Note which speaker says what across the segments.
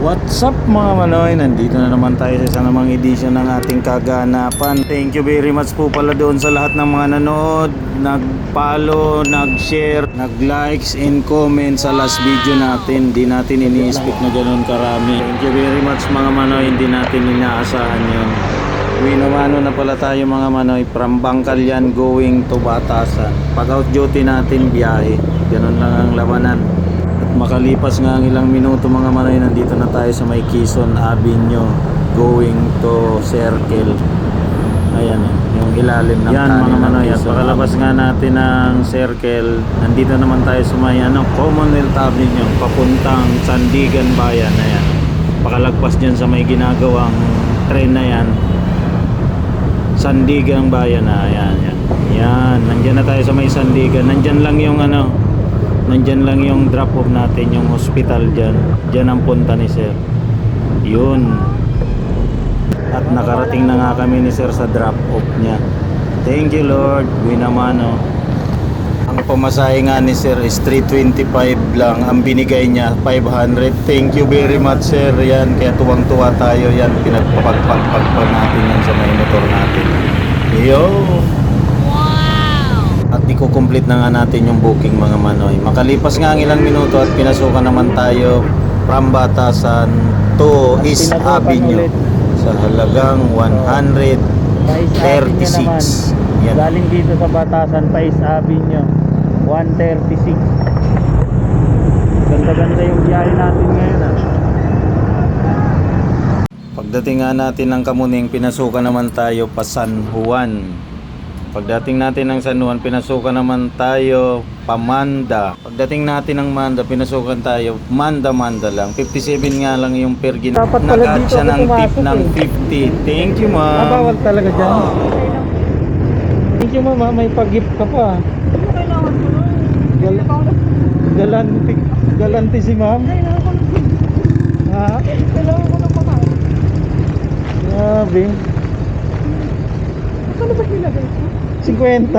Speaker 1: What's up mga manoy? Nandito na naman tayo sa isa namang edition ng ating kaganapan. Thank you very much po pala doon sa lahat ng mga nanood, nag-follow, nag-share, nag-likes and comment sa last video natin. Hindi natin ini-expect na ganun karami. Thank you very much mga manoy. Hindi natin inaasahan yun. Winawano na pala tayo mga manoy from Bangkalyan going to Batasan. Pag out duty natin biyahe. Ganun lang ang labanan. At makalipas nga ang ilang minuto mga manoy, nandito na tayo sa may Quezon Avenue going to Circle. Ayan yung ilalim ng Yan mga manoy, at pakalabas nga natin ng Circle, nandito naman tayo sa may ano, Commonwealth Avenue, papuntang Sandigan Bayan. Ayan. Pakalagpas dyan sa may ginagawang tren na yan. Sandigan Bayan na, ayan, ayan. Yan, nandyan na tayo sa may Sandigan. Nandyan lang yung ano, nandyan lang yung drop off natin, yung hospital dyan. Dyan ang punta ni Sir. Yun. At nakarating na nga kami ni Sir sa drop off niya. Thank you Lord, Winamano. Ang pamasahe nga ni Sir is 325 lang. Ang binigay niya 500. Thank you very much Sir. Yan, kaya tuwang-tuwa tayo. Yan, pinagpapagpagpag pa natin yan sa may motor natin. Yo! At iko-complete na nga natin yung booking mga manoy. Makalipas nga ang ilang minuto at pinasukan naman tayo from Batasan to East Avenue sa halagang 136. Yan.
Speaker 2: Galing dito sa Batasan pa is Avenue 136 Ganda-ganda yung biyahe natin ngayon ah.
Speaker 1: Pagdating nga natin ng Kamuning, pinasukan naman tayo pa San Juan. Pagdating natin ng San Juan, pinasukan naman tayo pa Manda. Pagdating natin ng Manda, pinasukan tayo Manda-Manda lang. 57 nga lang yung per gin.
Speaker 2: Dapat pala dito
Speaker 1: siya ng tip
Speaker 2: pumasok
Speaker 1: ng
Speaker 2: eh.
Speaker 1: 50. Thank you,
Speaker 2: Ah,
Speaker 1: ma'am.
Speaker 2: bawal talaga dyan. Thank you mama, may pag-gift ka pa.
Speaker 3: Ano kailangan ko nun?
Speaker 2: Gal galanti, galanti si ma'am. Ha?
Speaker 3: Kailangan ko ng pakain.
Speaker 2: Grabe.
Speaker 3: Ano ba nilagay ko?
Speaker 2: 50.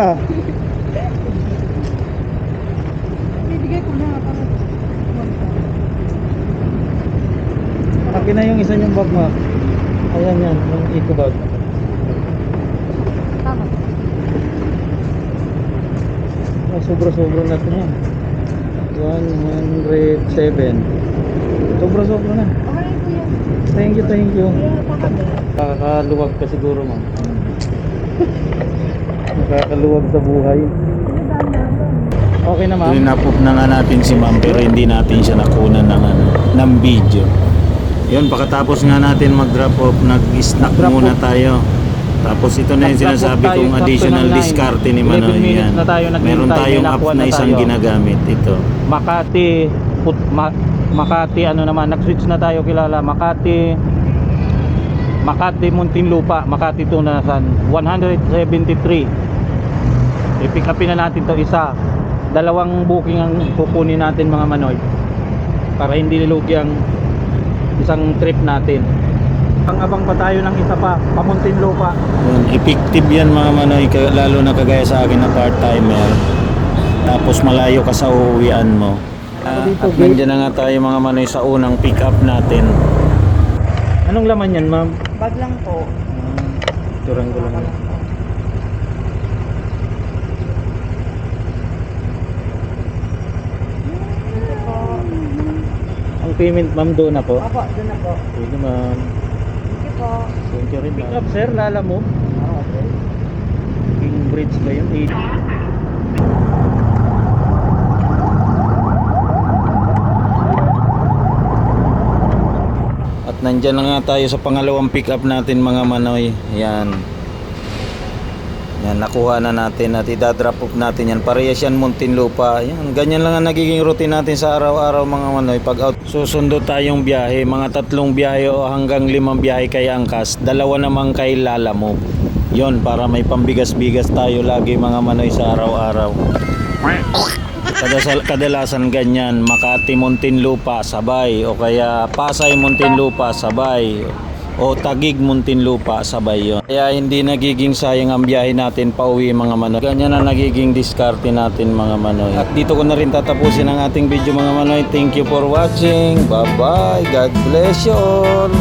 Speaker 3: Bibigay ko na para
Speaker 2: Akin na yung isa niyong bag ma. Ayan yan, yung eco bag. Ah, Sobra-sobra na ito yan. 107. Sobra-sobra na.
Speaker 3: Okay yan.
Speaker 2: Thank you, thank you. Nakakaluwag ka siguro, ma'am. Nakakaluwag sa buhay. Okay na, ma'am.
Speaker 1: Rinapop na nga natin si ma'am pero hindi natin siya nakunan ng, ano, ng video. Yun, pagkatapos nga natin mag-drop off, nag-snack
Speaker 2: Nag-drop
Speaker 1: muna
Speaker 2: off.
Speaker 1: tayo. Tapos ito na yung sinasabi
Speaker 2: tayo,
Speaker 1: kong additional discarte ni
Speaker 2: 11
Speaker 1: Manoy. Yan.
Speaker 2: na tayo
Speaker 1: Meron tayong app na
Speaker 2: na
Speaker 1: isang
Speaker 2: tayo.
Speaker 1: ginagamit ito.
Speaker 2: Makati put, ma, Makati ano naman nag-switch na tayo kilala Makati Makati Muntinlupa Makati Tunasan 173 i-pick upin na natin to isa dalawang booking ang kukunin natin mga manoy para hindi lilugi ang isang trip natin ang abang pa tayo ng isa pa pamuntinlupa
Speaker 1: Yun, effective yan mga Manoy, lalo na kagaya sa akin na part-timer. Tapos malayo ka sa uuwian mo. Ah,
Speaker 2: Dito,
Speaker 1: at nandiyan na nga tayo mga Manoy sa unang pick up natin.
Speaker 2: anong laman yan ma'am?
Speaker 3: Bag lang po.
Speaker 2: turang ko lang ang payment ma'am doon na po
Speaker 3: Opo, doon na po.
Speaker 2: Pwede ma'am.
Speaker 3: Thank you po.
Speaker 2: Thank you rin Pick up sir, lala mo.
Speaker 3: Okay.
Speaker 2: King Bridge ba yun? Eh,
Speaker 1: At nandyan na nga tayo sa pangalawang pick up natin mga Manoy. Yan. Yan, nakuha na natin at idadrop off natin yan. Parehas yan Muntinlupa. Yan, ganyan lang ang nagiging routine natin sa araw-araw mga Manoy. Pag out, susundo tayong biyahe, mga tatlong biyahe o hanggang limang biyahe kay Angkas, dalawa naman kay Lalamo. Yon para may pambigas-bigas tayo lagi mga Manoy sa araw-araw. Kadasal, kadalasan ganyan, Makati Muntinlupa sabay o kaya Pasay Muntinlupa sabay o Tagig Muntinlupa sabay yon. Kaya hindi nagiging sayang ang biyahe natin pauwi mga manoy. Ganyan na nagiging diskarte natin mga manoy. At dito ko na rin tatapusin ang ating video mga manoy. Thank you for watching. Bye bye. God bless you all.